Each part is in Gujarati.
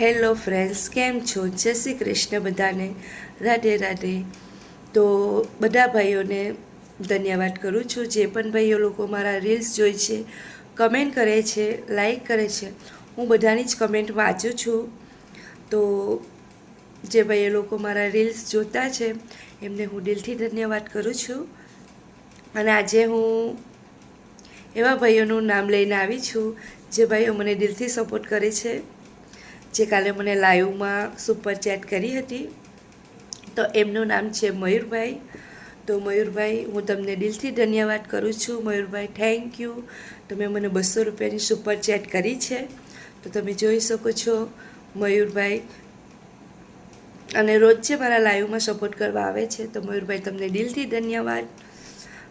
હેલો ફ્રેન્ડ્સ કેમ છો? જય શ્રી કૃષ્ણ બધાને. રાધે રાધે. તો બધા ભાઈઓને ધન્યવાદ કરું છું. જે પણ ભાઈઓ લોકો મારા રીલ્સ જોઈ છે કમેન્ટ કરે છે લાઈક કરે છે, હું બધાની જ કમેન્ટ વાંચું છું. તો જે ભાઈઓ લોકો મારા રીલ્સ જોતા છે, એમને હું દિલથી ધન્યવાદ કરું છું. અને આજે હું એવા ભાઈઓનું નામ લઈને આવી છું, જે ભાઈઓ મને દિલથી સપોર્ટ કરે છે. જે કાલે મને લાઈવમાં સુપર ચેટ કરી હતી. તો એમનું નામ છે મયુરભાઈ. તો મયુરભાઈ, હું તમને દિલથી ધન્યવાદ કરું છું. મયુરભાઈ થેન્ક યુ તમે મને બસો રૂપિયાની સુપર ચેટ કરી છે. તો તમે જોઈ શકો છો મયુરભાઈ. અને રોજ જે મારા લાઈવમાં સપોર્ટ કરવા આવે છે, તો મયુરભાઈ તમને દિલથી ધન્યવાદ.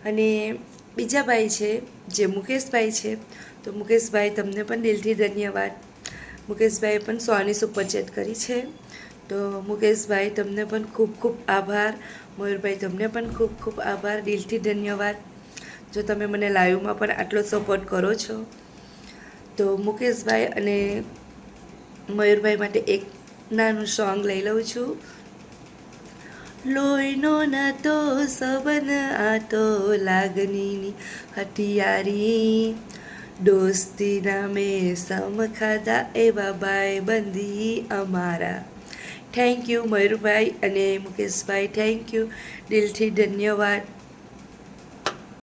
અને બીજા ભાઈ છે, જે મુકેશભાઈ છે. તો મુકેશભાઈ, તમને પણ દિલથી ધન્યવાદ. મુકેશભાઈએ પણ સોની સુપર ચેટ કરી છે. તો મુકેશભાઈ, તમને પણ ખૂબ ખૂબ આભાર. મયુરભાઈ, તમને પણ ખૂબ ખૂબ આભાર. દિલથી ધન્યવાદ. જો તમે મને લાઈવમાં પણ આટલો સપોર્ટ કરો છો. તો મુકેશભાઈ અને મયુરભાઈ માટે એક નાનું સોંગ લઈ લઉં છું. લોહીનો નાતો સબન આતો લાગણીની હટિયારી દોસ્તી નામે સમ ખાધા એવા ભાઈ બંધી અમારા થેન્ક યુ મયુરભાઈ અને મુકેશભાઈ થેન્ક યુ દિલથી ધન્યવાદ